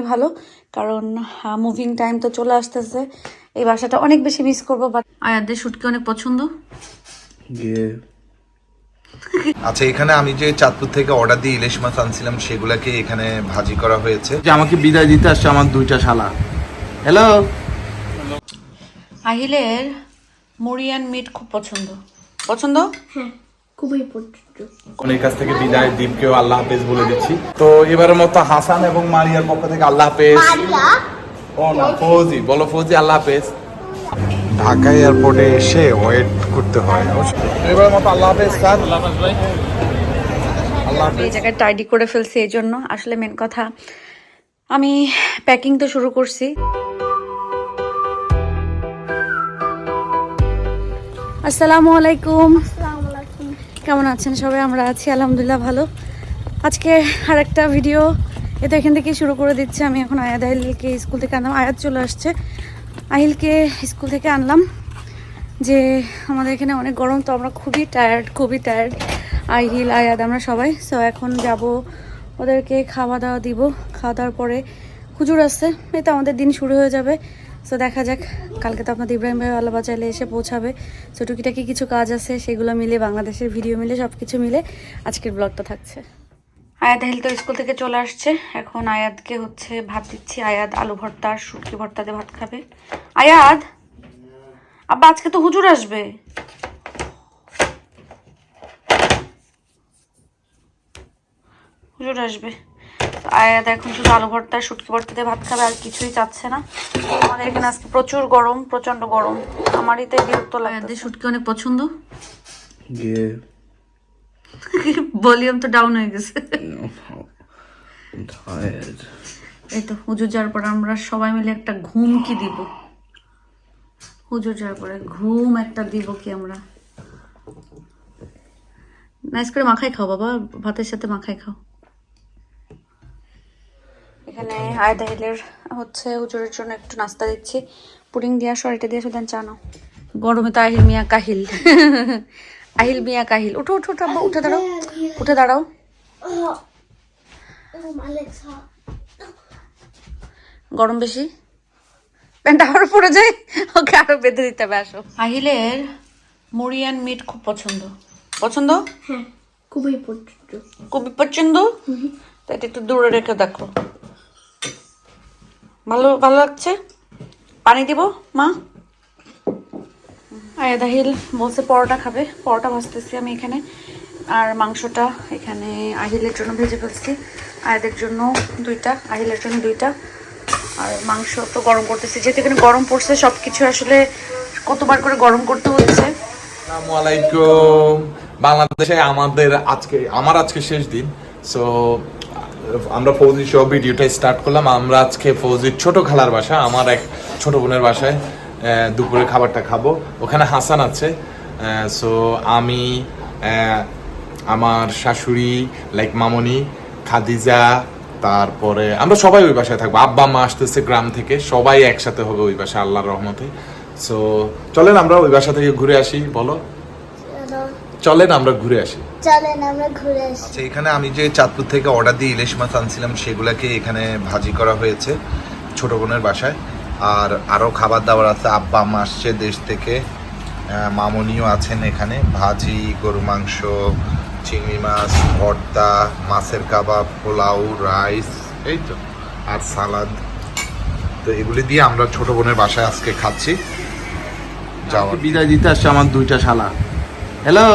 জন্যই ভালো। কারণ মুভিং টাইম তো চলে আসতেছে। এই বাসাটা অনেক বেশি মিস করব বাট আয়াদের শুটকি অনেক পছন্দ। আচ্ছা এখানে আমি যে চাঁদপুর থেকে অর্ডার দিয়ে ইলিশ মাছ আনছিলাম সেগুলাকে এখানে ভাজি করা হয়েছে? যে আমাকে বিদায় দিতে আসছে আমার দুইটা শালা। হ্যালো আহিলের মুড়িয়ান মিট খুব পছন্দ। পছন্দ? হ্যাঁ খুবই পছন্দ। অনেক কাছ থেকে বিদায় দীপকেও আল্লাহ হাফেজ বলে দিচ্ছি। তো এবারের মতো হাসান এবং মারিয়ার পক্ষ থেকে আল্লাহ হাফেজ। ও না ফৌজি বলো ফৌজি আল্লাহ হাফেজ। ঢাকা এয়ারপোর্টে এসে ওয়েট করতে হয়। এবারের মতো আল্লাহ হাফেজ স্যার। আল্লাহ আমি এই জায়গায় টাইডি করে ফেলছি এই জন্য আসলে মেন কথা আমি প্যাকিং তো শুরু করছি। আসসালামু আলাইকুম। কেমন আছেন সবাই? আমরা আছি, আলহামদুলিল্লাহ ভালো। আজকে আর একটা ভিডিও এটা এখান থেকে শুরু করে দিচ্ছি। আমি এখন আয়াদ আহিলকে স্কুল থেকে আনলাম। আয়াত চলে আসছে। আহিলকে স্কুল থেকে আনলাম যে আমাদের এখানে অনেক গরম, তো আমরা খুবই টায়ার্ড খুবই টায়ার্ড আহিল আয়াদ আমরা সবাই। সো এখন যাব, ওদেরকে খাওয়া দাওয়া দিব। খাওয়া দাওয়ার পরে হুজুর আসছে। এই তো আমাদের দিন শুরু হয়ে যাবে। সো দেখা যাক। কালকে তো আপনাদের ইব্রাহিম ভাই আল্লাহ বাচাইলে এসে পৌঁছাবে। সো টুকিটাকি কিছু কাজ আছে, সেগুলো মিলে, বাংলাদেশের ভিডিও মিলে সব কিছু মিলে আজকের ব্লগটা থাকছে। আয়াদ আহিল তো স্কুল থেকে চলে আসছে। এখন আয়াদকে হচ্ছে ভাত দিচ্ছি। আয়াদ আলু ভর্তা আর শুটকি ভর্তা দিয়ে ভাত খাবে। আয়াদ আব্বা, আজকে তো হুজুর আসবে। হুজুর আসবে। তো আয়াদ এখন শুধু আলু ভর্তা শুটকি ভর্তা দিয়ে ভাত খাবে আর কিছুই চাচ্ছে না। আমাদের এখানে আজকে প্রচুর গরম প্রচণ্ড গরম। আমারই তো বিরক্ত লাগে আয়াদের শুটকি অনেক পছন্দ? ভলিউম তো ডাউন হয়ে গেছে। এই তো হুজুর যাওয়ার পর আমরা সবাই মিলে একটা ঘুম কি দিব। হুজুর যাওয়ার পরে ঘুম একটা দিব কি আমরা? নাইস করে মাখাই খাও বাবা ভাতের সাথে মাখাই খাও। এখানে আয়দা হিলের হচ্ছে হুজুরের জন্য একটু নাস্তা দিচ্ছি। পুডিং দিয়ে আসো আর এটা দিয়ে আসো দেন চা নাও গরমে তো আহিল মিয়া কাহিল। আহিল মিয়া কাহিল। উঠো উঠো উঠো আব্বা, উঠে দাঁড়াও। উঠে দাঁড়াও। গরম বেশি? প্যান্ট আরও পরে যায়। ওকে আরও বেঁধে দিতে হবে আসো। আহিলের মুড়িয়ান মিট খুব পছন্দ। পছন্দ? হ্যাঁ খুবই পছন্দ। খুবই পছন্দ? তো এটা একটু দূরে রেখে দেখো। ভালো ভালো লাগছে? পানি দিব মা? আয়াদ আহিল বলছে পরোটা খাবে। পরোটা ভাজতেছি আমি এখানে। আর মাংসটা এখানে আহিলের জন্য ভেজে ফেলছি। আয়াদের জন্য দুইটা আহিলের জন্য দুইটা। আর মাংস তো গরম করতেছি। যেহেতু এখানে গরম পড়ছে সব কিছু আসলে কতবার করে গরম করতে হচ্ছে। আসসালামু আলাইকুম। বাংলাদেশে আমাদের আজকে আমার আজকে শেষ দিন। সো আমরা ফৌজি সহ ভিডিওটা স্টার্ট করলাম। আমরা আজকে ফৌজির ছোট খালার বাসা আমার এক ছোট বোনের বাসায় দুপুরে খাবারটা খাব। ওখানে হাসান আছে। সো আমি আমার শাশুড়ি লাইক মামনি খাদিজা তারপরে আমরা সবাই ওই বাসায় থাকব। আব্বা মা আসতেছে গ্রাম থেকে সবাই একসাথে হবে ওই বাসায় আল্লাহর রহমতে। সো চলেন আমরা ওই বাসা থেকে ঘুরে আসি বলো। চলেন আমরা ঘুরে আসি। চলেন আমরা ঘুরে আসি। আচ্ছা এখানে আমি যে চাঁদপুর থেকে অর্ডার দিয়ে ইলিশ মাছ আনছিলাম সেগুলাকে এখানে ভাজি করা হয়েছে ছোট বোনের বাসায়। আর আরও খাবার দাবার আছে আব্বা আম্মা আসছে দেশ থেকে। মামনিও আছেন এখানে। ভাজি গরু মাংস চিংড়ি মাছ ভর্তা মাছের কাবাব পোলাও রাইস এই তো আর সালাদ। তো এগুলি দিয়ে আমরা ছোট বোনের বাসায় আজকে খাচ্ছি। যাওয়ার বিদায় দিতে আসছে আমার দুইটা শালা। হ্যালো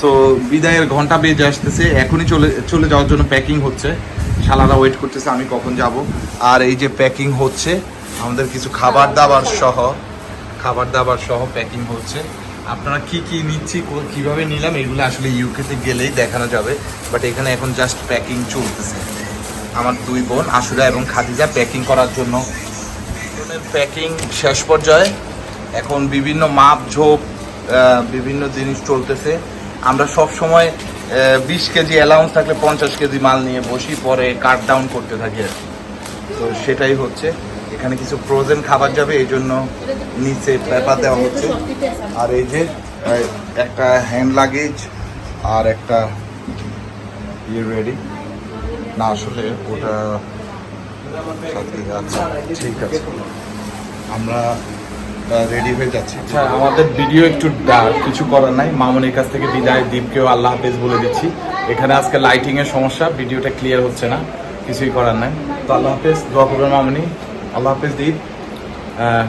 সো বিদায়ের ঘণ্টা বেজে আসতেছে। এখনই চলে চলে যাওয়ার জন্য প্যাকিং হচ্ছে। শালারা ওয়েট করতেছে আমি কখন যাব। আর এই যে প্যাকিং হচ্ছে, আমাদের কিছু খাবার দাবার সহ, খাবার দাবার সহ প্যাকিং হচ্ছে। আপনারা কি কি নিচ্ছি কীভাবে নিলাম, এগুলো আসলে ইউকেতে গেলেই দেখানো যাবে। বাট এখানে এখন জাস্ট প্যাকিং চলতেছে। আমার দুই বোন, আশুরা এবং খাদিজা প্যাকিং করার জন্য। প্যাকিং শেষ পর্যায়ে। এখন বিভিন্ন মাপ, ঝোপ বিভিন্ন জিনিস চলতেছে। আমরা সব সময় বিশ কেজি অ্যালাউন্স থাকলে পঞ্চাশ কেজি মাল নিয়ে বসি, পরে কাট ডাউন করতে থাকি আর। তো সেটাই হচ্ছে। এখানে কিছু ফ্রোজেন খাবার যাবে, এই জন্য নিচে পেপার দেওয়া হচ্ছে। আর এই যে একটা হ্যান্ড লাগেজ আর একটা ইয়ে রেডি না, আসলে ওটা ঠিক আছে। আমরা রেডি হয়ে যাচ্ছি। আচ্ছা আমাদের ভিডিও একটু dark, কিছু করার নাই। মামনির কাছ থেকে বিদায় দীপকেও আল্লাহ হাফেজ বলে দিচ্ছি। এখানে আজকে লাইটিং এর সমস্যা ভিডিওটা ক্লিয়ার হচ্ছে না কিছুই করার নাই। তো আল্লাহ হাফেজ দোয়া করবেন মামনি। আল্লাহ হাফেজ দীপ।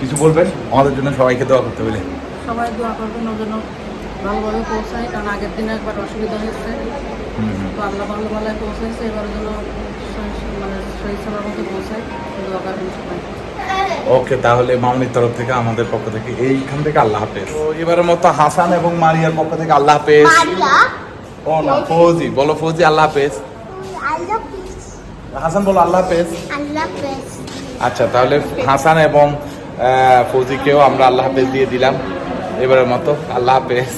কিছু বলবেন? আমাদের জন্য সবাইকে দোয়া করতে বলে সবাই দোয়া করবেন ওর জন্য ভালোভাবে পৌঁছায় কারণ আগের দিনে একবার অসুবিধা হয়েছে। তো আল্লাহ ভালো ভালোয় পৌঁছাইছে এবার জন্য মানে শহীদ সবার মতো পৌঁছায়। দোয়া করবেন সবাই। ওকে তাহলে মামনির তরফ থেকে আমাদের পক্ষ থেকে এইখান থেকে আল্লাহ হাফেজ। তো এবারের মতো হাসান এবং মারিয়ার পক্ষ থেকে আল্লাহ হাফেজ। ও না ফৌজি বলো ফৌজি আল্লাহ হাফেজ। হাসান বলো আল্লাহ হাফেজ। আচ্ছা তাহলে হাসান এবং ফৌজিকেও আমরা আল্লাহ হাফেজ দিয়ে দিলাম। এবারের মতো আল্লাহ হাফেজ।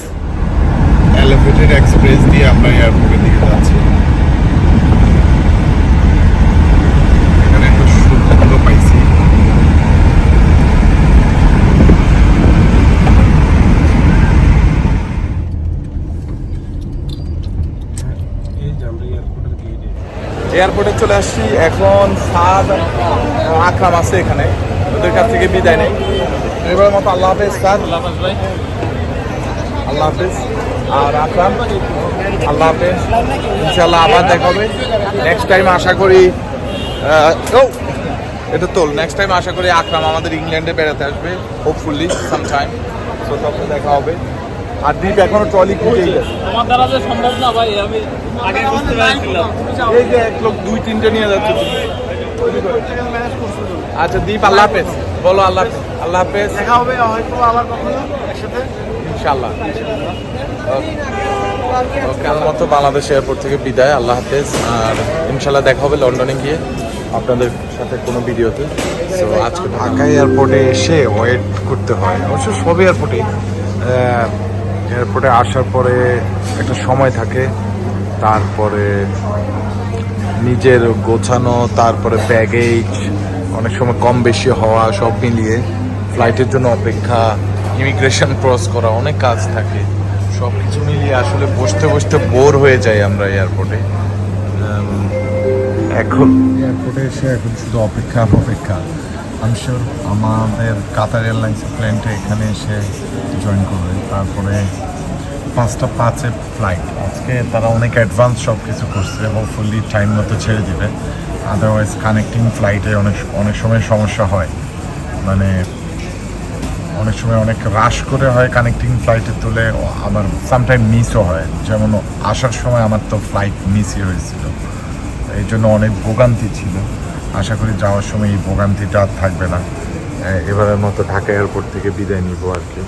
এলিভেটেড এক্সপ্রেস দিয়ে আমরা এয়ারপোর্টের দিকে যাচ্ছি এখানে একটা সুন্দর পাইছি এয়ারপোর্টে চলে আসছি। এখন সাদ আকরাম আছে এখানে। ওদের কাছ থেকে বিদায় নেই। এবার মতো আল্লাহ হাফেজ সাদ। আল্লাহ হাফেজ আর আকরাম আল্লাহ হাফেজ। ইনশাল্লাহ আবার দেখা হবে। নেক্সট টাইম আশা করি ও এটা তোল। নেক্সট টাইম আশা করি আকরাম আমাদের ইংল্যান্ডে বেড়াতে আসবে হোপফুলি সাম টাইম তো তখন দেখা হবে। আর দ্বীপ এখনও ট্রলি খুঁজেই আমার দ্বারা যে সম্ভব না ভাই আমি আগে বুঝতে পেরেছিলাম। এই যে এক লোক দুই তিনটে নিয়ে যাচ্ছে। আচ্ছা দীপ আল্লাহ হাফেজ। বলো আল্লাহ আল্লাহ হাফেজ। দেখা হবে হয়তো আবার কখনো একসাথে। ইনশাআল্লাহ ওকে আমার মতো বাংলাদেশ এয়ারপোর্ট থেকে বিদায় আল্লাহ হাফেজ। আর ইনশাল্লাহ দেখা হবে লন্ডনে গিয়ে আপনাদের সাথে কোনো ভিডিওতে। সো আজকে ঢাকা এয়ারপোর্টে এসে ওয়েট করতে হয়। অবশ্য সব এয়ারপোর্টে এয়ারপোর্টে আসার পরে একটা সময় থাকে তারপরে নিজের গোছানো তারপরে ব্যাগেজ অনেক সময় কম বেশি হওয়া সব মিলিয়ে ফ্লাইটের জন্য অপেক্ষা ইমিগ্রেশন ক্রস করা অনেক কাজ থাকে। সব কিছু মিলিয়ে আসলে বসতে বসতে বোর হয়ে যাই আমরা এয়ারপোর্টে। এখন এয়ারপোর্টে এসে এখন শুধু অপেক্ষা অপেক্ষা। আমি আমাদের কাতার এয়ারলাইন্সের প্লেনটা এখানে এসে জয়েন করবে। তারপরে পাঁচটা পাঁচে ফ্লাইট আজকে তারা অনেক অ্যাডভান্স সব কিছু করছে। হোপফুলি টাইম মতো ছেড়ে দিবে। আদারওয়াইজ কানেক্টিং ফ্লাইটে অনেক অনেক সময় সমস্যা হয়। মানে অনেক সময় অনেক রাশ করে হয় কানেক্টিং ফ্লাইটে তুলে। আবার সামটাইম মিসও হয়। যেমন আসার সময় আমার তো ফ্লাইট মিসই হয়েছিল। এই জন্য অনেক ভোগান্তি ছিল। আশা করি যাওয়ার সময় এই ভোগান্তিটা আর থাকবে না। এবারের মতো ঢাকা এয়ারপোর্ট থেকে বিদায় নিব আর কি।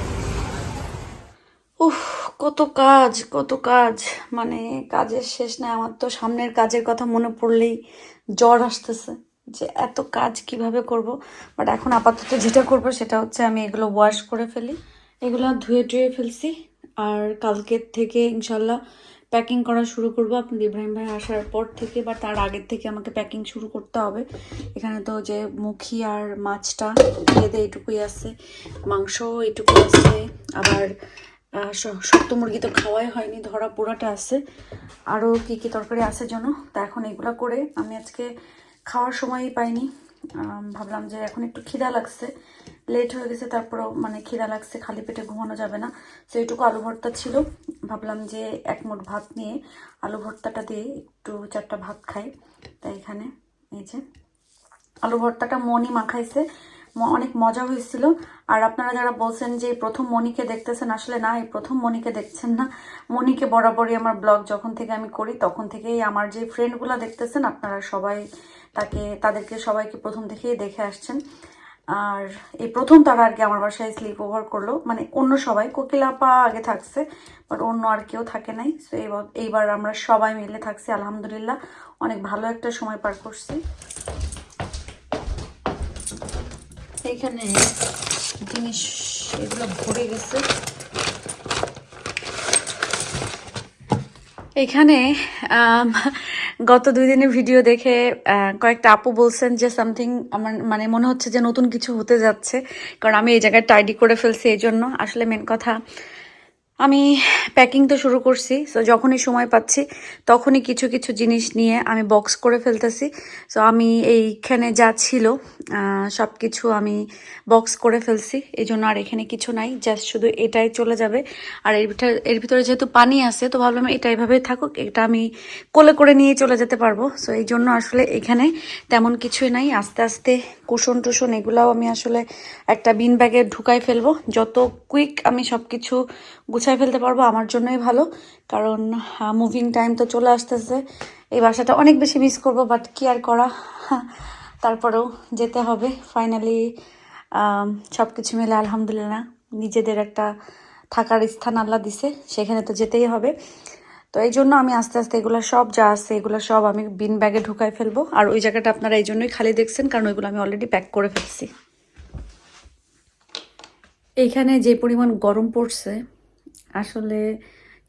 উফ কত কাজ কত কাজ। মানে কাজের শেষ নাই আমার তো সামনের কাজের কথা মনে পড়লেই জ্বর আসতেছে যে এত কাজ কীভাবে করব। বাট এখন আপাতত যেটা করব সেটা হচ্ছে আমি এগুলো ওয়াশ করে ফেলি। এগুলো ধুয়ে টুয়ে ফেলছি। আর কালকের থেকে ইনশাল্লাহ প্যাকিং করা শুরু করব। আপনার ইব্রাহিম ভাই আসার পর থেকে বা তার আগের থেকে আমাকে প্যাকিং শুরু করতে হবে। এখানে তো যে মুখি আর মাছটা খেয়ে এইটুকুই আছে মাংস এইটুকুই আছে, আবার শক্ত মুরগি তো খাওয়াই হয়নি, ধরা পোড়াটা আছে। আরও কী কী তরকারি আছে জন্য তা এখন এগুলো করে আমি আজকে খাওয়ার সময়ই পাইনি। ভাবলাম যে এখন একটু খিদা লাগছে। লেট হয়ে গেছে, তারপরেও মানে খিদা লাগছে, খালি পেটে ঘুমানো যাবে না। তো এইটুকু আলু ভর্তা ছিল। ভাবলাম যে এক মুঠ ভাত নিয়ে আলু ভর্তাটা দিয়ে একটু চারটা ভাত খাই। তাই এখানে এই যে আলু ভর্তাটা মনি মাখাইছে। অনেক মজা হয়েছিল। আর আপনারা যারা বলছেন যে প্রথম মনিকে দেখতেছেন, আসলে না, এই প্রথম মনিকে দেখছেন না। মনিকে বরাবরই আমার ব্লগ যখন থেকে আমি করি, তখন থেকেই আমার যে ফ্রেন্ডগুলো দেখতেছেন, আপনারা সবাই তাকে, তাদেরকে সবাইকে প্রথম থেকেই দেখে আসছেন। আর এই প্রথম তারা আর কি আমার বাসায় স্লিপ ওভার করল। মানে অন্য সবাই কোকিলাপা আগে থাকছে বাট অন্য আর কেউ থাকে নাই। সো এইবার আমরা সবাই মিলে থাকছি, আলহামদুলিল্লাহ। অনেক ভালো একটা সময় পার করছি। এখানে জিনিস, এগুলো ভরে গেছে। এখানে গত দুই দিনের ভিডিও দেখে কয়েকটা আপু বলছেন যে সামথিং আমার মানে মনে হচ্ছে যে নতুন কিছু হতে যাচ্ছে। কারণ আমি এই জায়গায় টাইডি করে ফেলছি, এই জন্য। আসলে মেন কথা আমি প্যাকিং তো শুরু করছি সো যখনই সময় পাচ্ছি, তখনই কিছু কিছু জিনিস নিয়ে আমি বক্স করে ফেলতেছি। সো আমি এইখানে যা ছিল সব কিছু আমি বক্স করে ফেলছি। এই জন্য আর এখানে কিছু নাই জাস্ট শুধু এটাই চলে যাবে। আর এর ভিতরে এর ভিতরে যেহেতু পানি আছে, তো ভাবলাম এটা এভাবেই থাকুক, এটা আমি কোলে করে নিয়ে চলে যেতে পারব। সো এই জন্য আসলে এখানে তেমন কিছুই নাই, আস্তে আস্তে কুশন টুসন এগুলাও আমি আসলে একটা বিন ব্যাগে ঢুকাই ফেলব। যত কুইক আমি সব কিছু গুছাই ফেলতে পারব আমার জন্যই ভালো। কারণ মুভিং টাইম তো চলে আসতেছে। এই বাসাটা অনেক বেশি মিস করব বাট কি আর করা? তারপরেও যেতে হবে। ফাইনালি সব কিছু মিলে আলহামদুলিল্লাহ নিজেদের একটা থাকার স্থান আল্লাহ দিছে, সেখানে তো যেতেই হবে। তো এই জন্য আমি আস্তে আস্তে এগুলো সব যা আছে, এগুলো সব আমি বিন ব্যাগে ঢুকাই ফেলব। আর ওই জায়গাটা আপনারা এই জন্যই খালি দেখছেন, কারণ ওইগুলো আমি অলরেডি প্যাক করে ফেলছি। এইখানে যে পরিমাণ গরম পড়ছে আসলে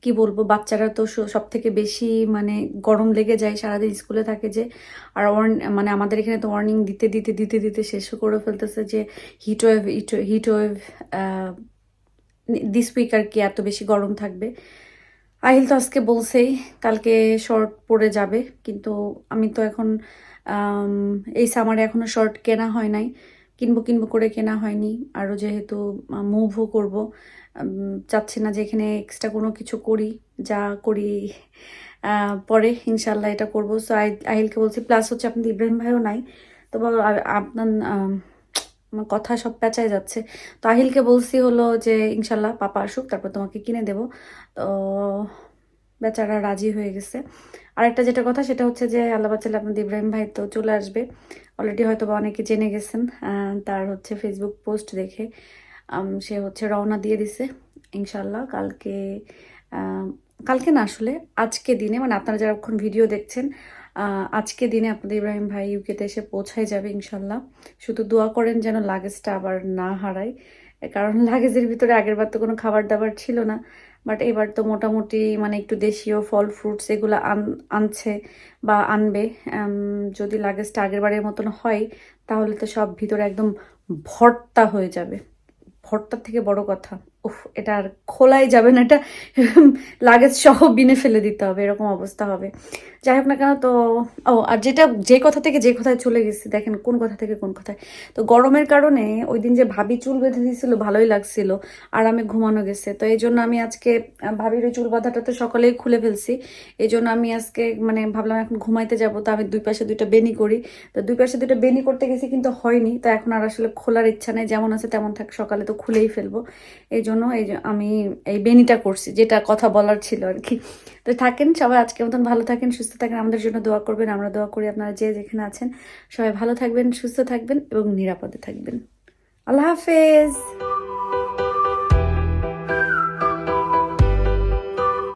কি বলব, বাচ্চারা তো সব থেকে বেশি মানে গরম লেগে যায়, সারাদিন স্কুলে থাকে যে। আর মানে আমাদের এখানে তো ওয়ার্নিং দিতে দিতে দিতে দিতে শেষ করে ফেলতেছে যে heat wave heat wave this week আর কি এত বেশি গরম থাকবে। আহিল তো আজকে বলছেই, কালকে শর্ট পরে যাবে। কিন্তু আমি তো এখন এই সামারে এখনও শর্ট কেনা হয় নাই। কিনবো কিনবো করে কেনা হয়নি। আরও যেহেতু মুভও করব চাচ্ছি না যে এখানে এক্সট্রা কোনো কিছু করি, যা করি পরে ইনশাল্লাহ এটা করব। সো আহিলকে বলছি প্লাস হচ্ছে আপনাদের ইব্রাহিম ভাইও নাই, তো আপনার আমার কথা সব পেঁচায় যাচ্ছে। তো আহিলকে বলছি হলো যে ইনশাল্লাহ পাপা আসুক, তারপর তোমাকে কিনে দেবো। তো বেচারা রাজি হয়ে গেছে। আরেকটা যেটা কথা, সেটা হচ্ছে যে আল্লাহ বাচ্চালে আপনাদের ইব্রাহিম ভাই তো চলে আসবে। অলরেডি হয়তো বা অনেকে জেনে গেছেন তার হচ্ছে ফেসবুক পোস্ট দেখে সে হচ্ছে রওনা দিয়ে দিছে ইনশাল্লাহ কালকে কালকে না আসলে, আজকে দিনে মানে আপনারা যারা এখন ভিডিও দেখছেন আজকে দিনে আপনাদের ইব্রাহিম ভাই ইউকেতে এসে পৌঁছায় যাবে ইনশাল্লাহ শুধু দোয়া করেন যেন লাগেজটা আবার না হারায়, কারণ লাগেজের ভিতরে আগেরবার তো কোনো খাবার দাবার ছিল না। বাট এবার তো মোটামুটি মানে একটু দেশীয় ফল ফ্রুটস এগুলো আন, আনছে বা আনবে যদি লাগেজটা আগের বারের মতন হয়, তাহলে তো সব ভিতরে একদম ভর্তা হয়ে যাবে। ভর্তার থেকে বড় কথা। এটা আর খোলাই যাবে না, এটা লাগেজ সহ বিনে ফেলে দিতে হবে, এরকম অবস্থা হবে। যাই হোক না কেন, তো, ও, আর যেটা, যে কথা থেকে যে কথায় চলে গেছি, দেখেন কোন কথা থেকে কোন কথায়। তো গরমের কারণে ওই দিন যে ভাবি চুল বেঁধে দিয়েছিল, ভালোই লাগছিল, আর আমি ঘুমানো গেছে। তো এই জন্য আমি আজকে ভাবির ওই চুল বাঁধাটা তো সকালেই খুলে ফেলছি। এই জন্য আমি আজকে মানে ভাবলাম এখন ঘুমাইতে যাব, তো আমি দুই পাশে দুইটা বেনি করি। তো দুই পাশে দুইটা বেনি করতে গেছি কিন্তু হয়নি, তো এখন আর আসলে খোলার ইচ্ছা নেই, যেমন আছে তেমন থাক, সকালে তো খুলেই ফেলব। এই জন্য এই যে আমি এই বেনিটা করছি, যেটা কথা বলার ছিল আর কি। তো থাকেন সবাই আজকে মতন ভালো থাকেন, সুস্থ থাকেন, আমাদের জন্য দোয়া করবেন, আমরা দোয়া করি আপনারা যে যেখানে আছেন। সবাই ভালো থাকবেন, সুস্থ থাকবেন এবং নিরাপদে থাকবেন। আল্লাহ হাফেজ।